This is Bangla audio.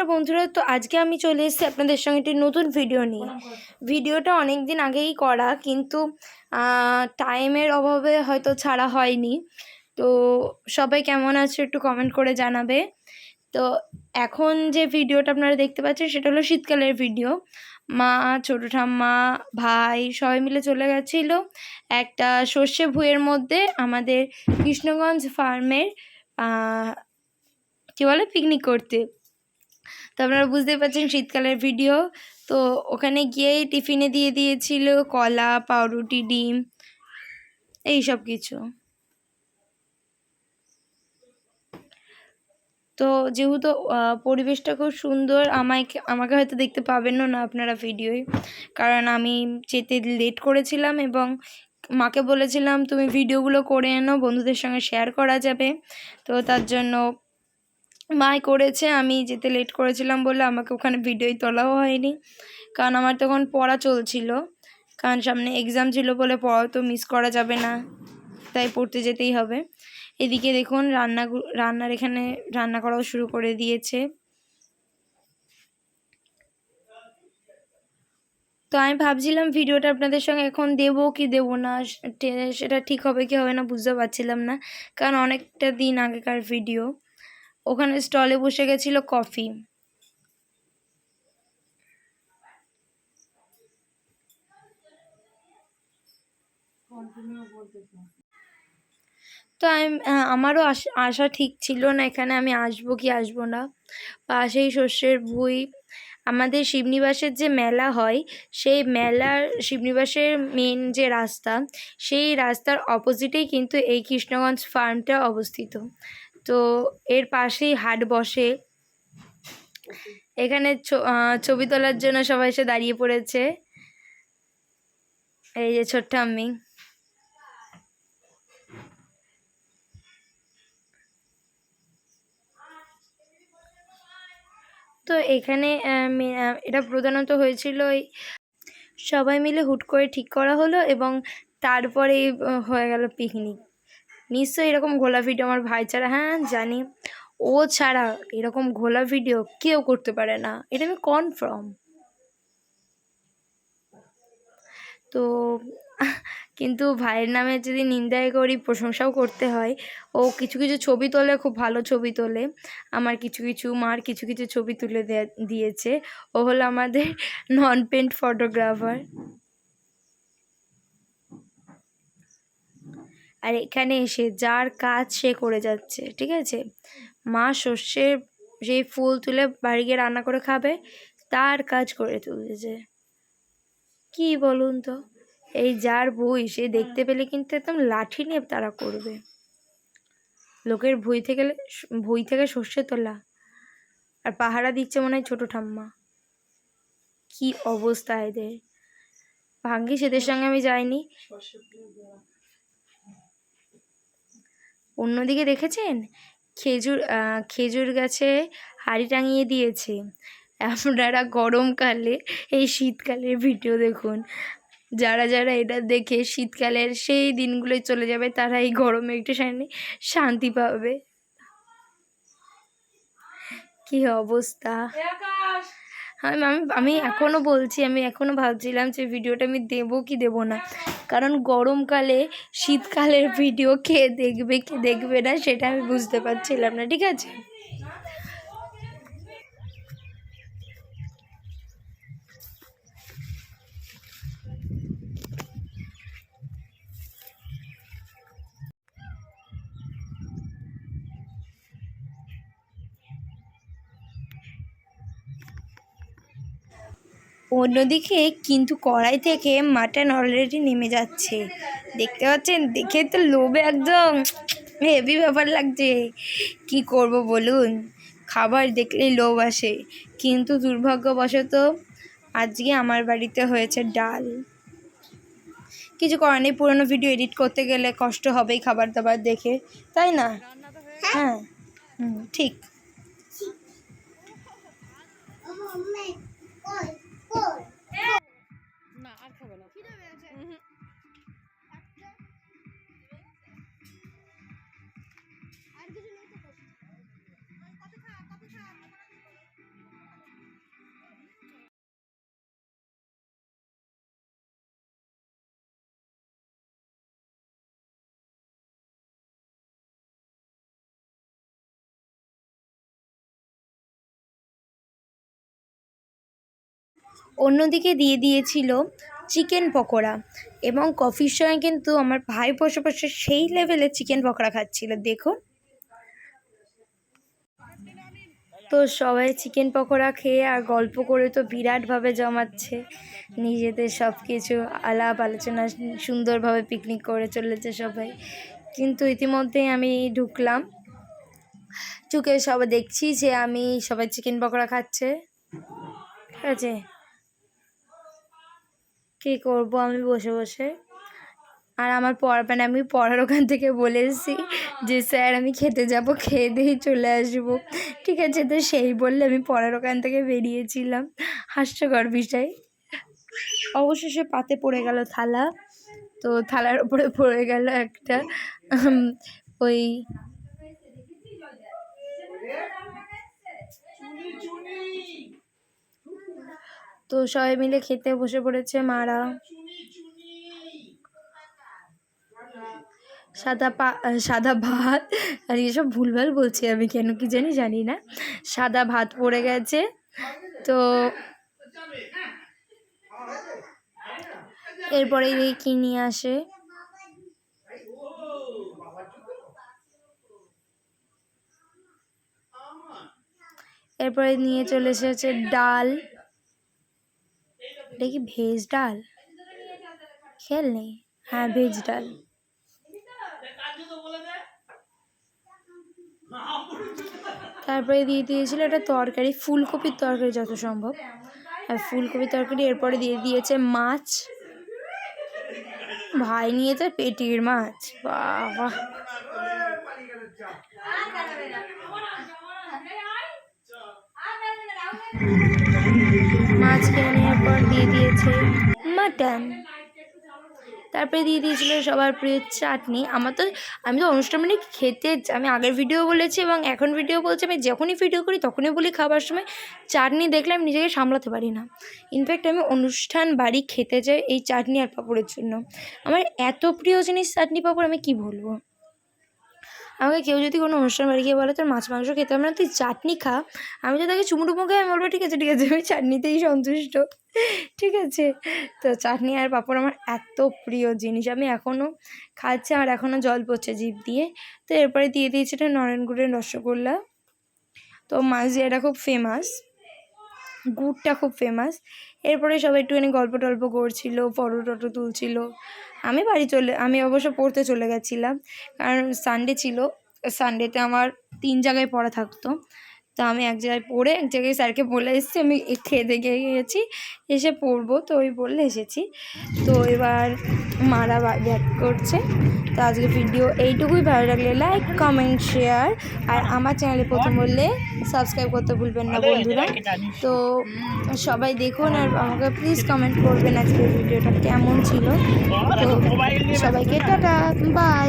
নমস্কার বন্ধুরা, তো আজকে আমি চলে এসেছি আপনাদের সঙ্গে একটি নতুন ভিডিও নিয়ে। ভিডিওটা অনেক দিন আগেই করা, কিন্তু টাইমের অভাবে হয়তো ছাড়া হয়নি। তো সবাই কেমন আছে একটু কমেন্ট করে জানাবে। তো এখন যে ভিডিওটা আপনারা দেখতে পাচ্ছেন, সেটা হলো শীতকালের ভিডিও মা, ছোটো ঠাম্মা, ভাই, সবাই মিলে চলে গেছিল একটা সর্ষে ভুঁয়ের মধ্যে আমাদের কৃষ্ণগঞ্জ ফার্মের কী বলে পিকনিক করতে। তো আপনারা বুঝতেই পারছেন শীতকালের ভিডিও তো ওখানে গিয়েই টিফিনে দিয়ে দিয়েছিল কলা, পাউরুটি, ডিম, এই সব কিছু। তো যেহেতু পরিবেশটা খুব সুন্দর, আমাকে আমাকে হয়তো দেখতে পাবেনও না আপনারা ভিডিওয় কারণ আমি যেতে লেট করেছিলাম এবং মাকে বলেছিলাম, তুমি ভিডিওগুলো করে এনো, বন্ধুদের সঙ্গে শেয়ার করা যাবে। তো তার জন্য মাই করেছে, আমি যেতে লেট করেছিলাম বলে আমাকে ওখানে ভিডিওই তোলাও হয়নি। কারণ আমার তখন পড়া চলছিল। কারণ সামনে এক্সাম ছিল বলে পড়াও তো মিস করা যাবে না, তাই পড়তে যেতেই হবে। এদিকে দেখুন, রান্না রান্নার এখানে রান্না করাও শুরু করে দিয়েছে। তো আমি ভাবছিলাম ভিডিওটা আপনাদের সঙ্গে এখন দেবো কি দেবো না সেটা ঠিক হবে কি হবে না বুঝতে পারছিলাম না। কারণ অনেকটা দিন আগেকার ভিডিও ওখানে স্টলে বসে গেছিল কফি। তো আমি আমারও আসা ঠিক ছিল না এখানে আমি আসব কি আসব না। পাশেই শস্যের ভুই। আমাদের শিবনিবাসের যে মেলা হয়, সেই মেলার শিবনিবাসের মেন যে রাস্তা, সেই রাস্তার অপোজিটেই কিন্তু এই কৃষ্ণগঞ্জ ফার্মটা অবস্থিত। তো এর পাশেই হাট বসে। এখানে ছবি তোলার জন্য সবাই এসে দাঁড়িয়ে পড়েছে। এই যে ছোট্ট আমি তো এখানে এটা প্রধানত হয়েছিল ওই সবাই মিলে হুট করে ঠিক করা হলো এবং তারপরেই হয়ে গেল পিকনিক। নিশ্চয়ই এরকম ঘোলা ভিডিও আমার ভাই ছাড়া হ্যাঁ জানি। ও ছাড়া এরকম ঘোলা ভিডিও কেউ করতে পারে না। এটা আমি কনফার্ম তো, কিন্তু ভাইয়ের নামে যদি নিন্দায় করি, প্রশংসাও করতে হয়। ও কিছু কিছু ছবি তোলে, খুব ভালো ছবি তোলে। আমার কিছু কিছু, মার কিছু কিছু ছবি তুলে দিয়েছে। ও হলো আমাদের নন পেন্ট ফটোগ্রাফার আর এখানে এসে যার কাজ সে করে যাচ্ছে, ঠিক আছে? মা শস্যের সেই ফুল তুলে বাড়ি গিয়ে রান্না করে খাবে, তার কাজ করে তুলেছে। কি বলুন তো? এই যার বই সে দেখতে পেলে কিন্তু একদম লাঠি নিয়ে তারা করবে। লোকের ভুই থেকে ভুই থেকে সর্ষে তোলা। আর পাহারা দিচ্ছে মনে হয় ছোটো ঠাম্মা। কি অবস্থা এদের? ভাগ্যিস এদের সঙ্গে আমি যাইনি। অন্যদিকে দেখেছেন? খেজুর খেজুর গাছে হাড়ি টাঙিয়ে দিয়েছে। আপনারা গরমকালে এই শীতকালের ভিডিও দেখুন। যারা যারা এটা দেখে শীতকালের সেই দিনগুলোই চলে যাবে, তারা এই গরমে একটু শান্তি পাবে। কি অবস্থা? আমি আমি এখনও বলছি, আমি এখনও ভাবছিলাম যে ভিডিওটা আমি দেবো কি দেবো না। কারণ গরমকালে, শীতকালের ভিডিও কে দেখবে কে দেখবে না, সেটা আমি বুঝতে পারছিলাম না, ঠিক আছে? অন্যদিকে কিন্তু কড়াই থেকে মাটন অলরেডি নেমে যাচ্ছে দেখতে পাচ্ছেন দেখে তো লোভে একদম হেভি ব্যাপার লাগছে কি করব বলুন খাবার দেখলেই লোভ আসে কিন্তু দুর্ভাগ্যবশত আজকে আমার বাড়িতে হয়েছে ডাল কিছু করার নেই পুরোনো ভিডিও এডিট করতে গেলে কষ্ট হবেই খাবার দাবার দেখে তাই না হ্যাঁ ঠিক না অন্যদিকে দিয়ে দিয়েছিল চিকেন পকোড়া এবং কফির সঙ্গে কিন্তু আমার ভাই বসে বসে সেই লেভেলে চিকেন পকোড়া খাচ্ছিল, দেখুন। তো সবাই চিকেন পকোড়া খেয়ে আর গল্প করে তো বিরাটভাবে জমাচ্ছে, নিজেদের সব কিছু আলাপ আলোচনা সুন্দরভাবে পিকনিক করে চলেছে সবাই। কিন্তু ইতিমধ্যেই আমি ঢুকলাম চুকে সবাই দেখছি যে আমি সবাই চিকেন পকোড়া খাচ্ছে। ঠিক আছে? কী করব আমি বসে বসে আর আমার পড়া মানে আমি পড়ার ওখান থেকে বলে এসেছি যে স্যার আমি খেতে যাব খেয়ে দিয়েই চলে আসব ঠিক আছে তো সেই বললে আমি পড়ার ওখান থেকে বেরিয়েছিলাম হাস্যকর বিষয় অবশেষে পাতে পড়ে গেল থালা তো থালার উপরে পড়ে গেল একটা ওই তো সবাই মিলে খেতে বসে পড়েছে মারা। সাদা পা, সাদা ভাত, আর এসব ভুলভাল বলছি আমি কেন কি জানি জানি না। সাদা ভাত পড়ে গেছে, তো এরপরে কি নিয়ে আসে? এরপরে নিয়ে চলে এসেছে ডাল। এটা কি ভেজ ডাল? খেয়াল নেই। হ্যাঁ ভেজ ডাল। তারপরে দিয়ে দিয়েছিল এটা তরকারি, ফুলকপির তরকারি যত সম্ভব। আর ফুলকপির তরকারি এরপরে দিয়ে দিয়েছে মাছ। ভাই নিয়েছে পেটির মাছ। বাবা। মাছ কিনে নেওয়ার পর দিয়ে দিয়েছে। মাটন। তারপরে দিয়ে দিয়েছিল সবার প্রিয় চাটনি। আমার তো আমি তো অনুষ্ঠান মানে খেতে আমি আগের ভিডিও বলেছি এবং এখন ভিডিও বলছি। আমি যখনই ভিডিও করি তখনই বলি খাবার সময় চাটনি দেখলে আমি নিজেকে সামলাতে পারি না। ইনফ্যাক্ট আমি অনুষ্ঠান বাড়ি খেতে যাই এই চাটনি আর পাঁপড়ের জন্য। আমার এত প্রিয় জিনিস চাটনি পাঁপড় আমি কি বলব? আমাকে কেউ যদি কোনো অনুষ্ঠান বাড়ি গিয়ে বলে, তোর মাছ, মাংস খেতে হবে না, তুই চাটনি খা। আমি তো তাকে চুমুটুমু খাই আমি বলব, ঠিক আছে ঠিক আছে আমি চাটনিতেই সন্তুষ্ট। ঠিক আছে? তো চাটনি আর পাঁপড় আমার এত প্রিয় জিনিস। আমি এখনও খাচ্ছি, আমার এখনও জল পড়ছে জিভ দিয়ে। তো এরপরে দিয়ে দিয়েছিল নরেনগুড়ের রসগোল্লা। তো মাছ মাঝিয়াটা খুব ফেমাস গুড়টা খুব ফেমাস এরপরে সবাই একটুখানি গল্প টল্প করছিল, ফটো টটো তুলছিল। আমি বাড়ি চলে, আমি অবশ্য পড়তে চলে গেছিলাম, কারণ সানডে ছিল। সানডেতে আমার তিন জায়গায় পড়া থাকতো। তো আমি এক জায়গায় পড়ে, এক জায়গায় স্যারকে বলে এসেছি, আমি খেয়ে দেখে গেছি এসে পড়ব। তো ওই বললে এসেছি। তো এবার মারা ব্যাক করছে। তো আজকে ভিডিও এইটুকুই ভালো লাগলে লাইক কমেন্ট শেয়ার আর আমার চ্যানেলে প্রথম বললে সাবস্ক্রাইব করতে ভুলবেন না বন্ধুরা। তো সবাই দেখুন আর আমাকে প্লিজ কমেন্ট করবেন আজকের ভিডিওটা কেমন ছিল। তো সবাইকে টাটা বাই